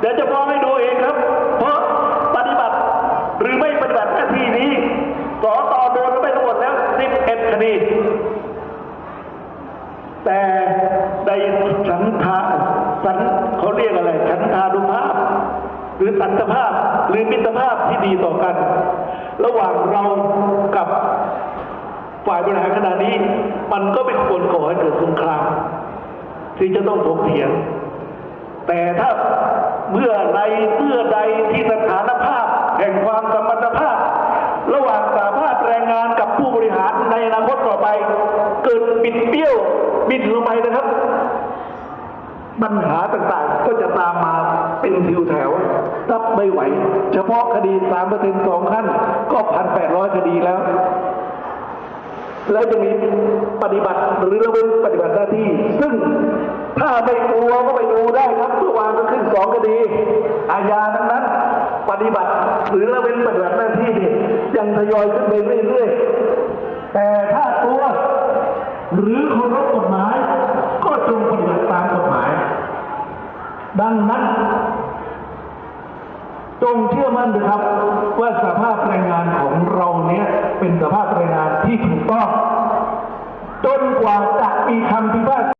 เดี๋ยวจะฟ้องให้ดูเองครับ เพราะปฏิบัติหรือไม่ปฏิบัติหน้าที่นี้สอตอโดนไปทั้งหมดแล้ว 11 คดี แต่ในฉันทาสันเขาเรียกอะไรฉันทานุภาพ หรือสันตภาพหรือมิตรภาพที่ดีต่อกัน ระหว่างเรากับฝ่ายบริหารขณะนี้ มันก็เป็นคนก่อให้เกิดสงครามที่จะต้องถกเถียง แต่ถ้า เมื่อใดเมื่อใดที่สถานภาพ แห่งความสมพันธภาพ ระหว่างสาภาพแรงงานกับผู้บริหารในอนาคตต่อไป เกิดบิดเบี้ยวบิดลงไปนะครับ ปัญหาต่างๆก็จะตามมาเป็นทิวแถวรับไม่ไหว เฉพาะคดีสามเปอร์เซ็นสองขั้น ก็พันแปดร้อยคดีแล้ว แล้วจะมีปฏิบัติหรือละเว้นปฏิบัติหน้าที่ ซึ่งถ้าไม่กลัวก็ คดีอาญาทั้งนั้น ปฏิบัติหรือละเว้นปฏิบัติหน้าที่นี่ยังทยอยขึ้นไปเรื่อยๆ แต่ถ้ากลัวหรือเคารพกฎหมาย ก็จงปฏิบัติตามกฎหมาย ดังนั้นจงเชื่อมั่นนะครับว่าสภาพแรงงานของเราเนี้ยเป็นสภาพแรงงานที่ถูกต้อง จนกว่าจะมีคำพิพากษา